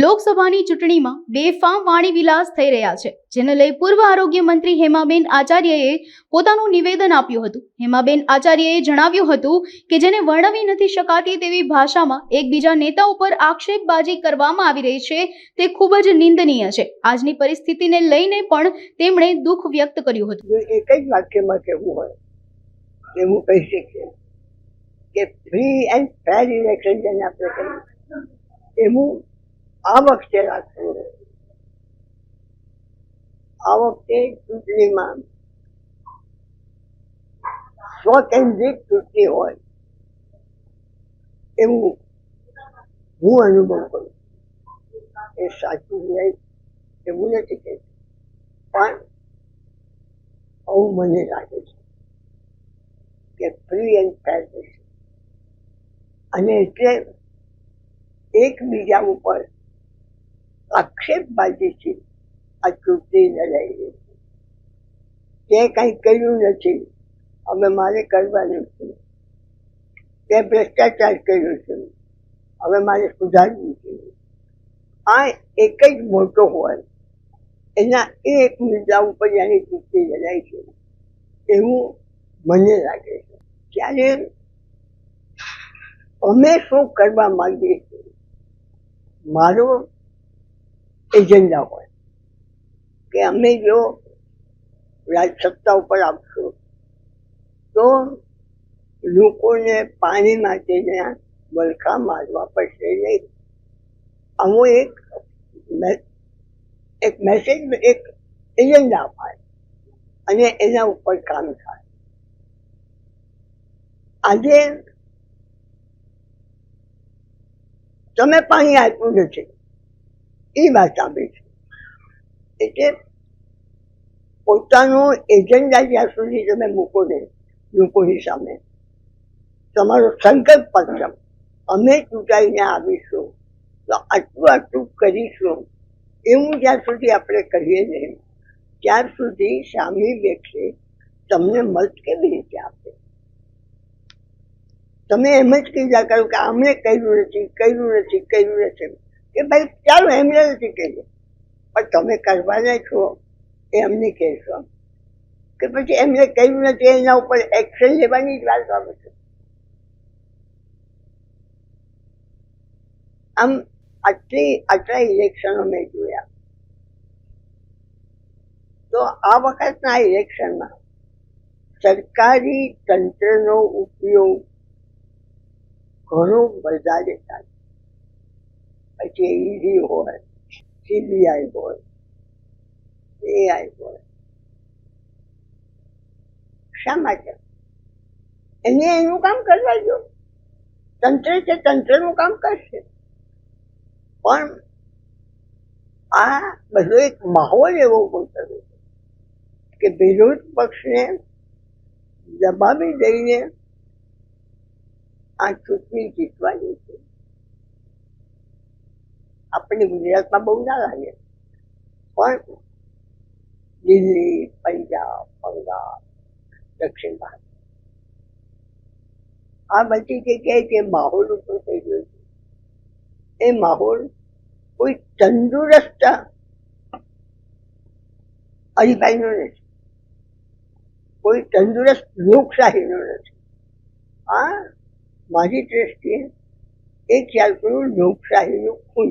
લોકસભાની ચૂંટણીમાં બેફામ વાણી વિલાસ થઈ રહ્યા છે, જેને લઈ પૂર્વ આરોગ્ય મંત્રી હેમાબેન આચાર્યએ પોતાનું નિવેદન આપ્યું હતું. હેમાબેન આચાર્યએ જણાવ્યું હતું કે જેને વર્ણવી નથી શકાતી તેવી ભાષામાં એકબીજા નેતા ઉપર આક્ષેપબાજી કરવામાં આવી રહી છે, તે ખૂબ જ નિંદનીય છે. આજની પરિસ્થિતિને લઈને પણ તેમણે દુઃખ વ્યક્ત કર્યું હતું. એક જ વાક્યમાં કહેવું હોય હું કહી શકીએ કે ફ્રી એન્ડ ફેર ઇલેક્શન જેને આપણે કહીએ એવું આ વખતે રાખે આ વખતે ચૂંટણીમાં સ્વકેન્દ્રિત ચૂંટણી હોય એવું હું અનુભવ કરું એ સાચું નહીં એવું નથી કહેતું પણ આવું મને લાગે છે કે ફ્રી એન્ડ ફેર અને એટલે એકબીજા ઉપર આક્ષેપબાજીથી આ ચૂંટણી લડાઈ રહી છે. તે કંઈ કર્યું નથી. અમે મારે કરવાનું છે. તે ભ્રષ્ટાચાર કર્યો છે. હવે મારે સુધારવું છે. આ એક જ મોટો હોય. એના એક મુદ્દા ઉપર એની ચૂંટણી લડાઈ છે. એવું મને લાગે છે. ત્યારે અમે શું કરવા માંગીએ છીએ? મારો એજન્ડા હોય. કે અમે જો રાજ સત્તા ઉપર આવશું, તો લોકોને પાણી માટેના વલખા મારવા પડશે નહીં આવો એક એક મેસેજ એક એજન્ડા અપાય અને એના ઉપર કામ થાય. આજે તમે પાણી આપ્યું નથી. એ વાત છે. એટલે પોતાનો એજન્ડા જ્યાં સુધી તમે મૂકો ને, લોકોની સામે, તમારો સંકલ્પ પત્ર અમે ચૂંટાઈને આવીશું, તો આટલું આટલું કરીશું, એવું જ્યાં સુધી આપણે કહીએ નહીં ત્યાર સુધી સામી વ્યક્તિ તમને મત કેવી રીતે આપે? તમે એમ જ કીધા કરો કે અમે કર્યું નથી કર્યું નથી કર્યું નથી. કે ભાઈ, ચાલો એમને નથી કહ્યું પણ તમે કરવાના છો એ અમને કહેશો. કે પછી એમને કહ્યું નથી એના ઉપર એક્શન લેવાની જ વાત આવે છે. આમ આટલી, આટલા ઇલેક્શનો મેં જોયા. તો આ વખતના ઇલેક્શનમાં સરકારી તંત્રનો ઉપયોગ ઘણો વધારે પછી ઈડી હોય સીબીઆઈ હોય એઆઈ હોય. શા માટે? એને એનું કામ કરવા દો. તંત્ર છે, તંત્રનું કામ કરશે. પણ આ બધો એક માહોલ એવો છે કે વિરોધ પક્ષને દબાવી દઈને આ ચૂંટણી જીતવાની છે. આપણે ગુજરાતમાં બહુ ના લાગે. પણ દિલ્હી, પંજાબ, બંગાળ, દક્ષિણ ભારત. આ બધી જગ્યાએ જે માહોલ ઊભો થઈ ગયો છે, એ માહોલ કોઈ તંદુરસ્ત હરીફાઈનો નથી. કોઈ તંદુરસ્ત લોકશાહીનો નથી. આ મારી દ્રષ્ટિએ એ ખ્યાલ કરું, લોકશાહીનું ખૂન.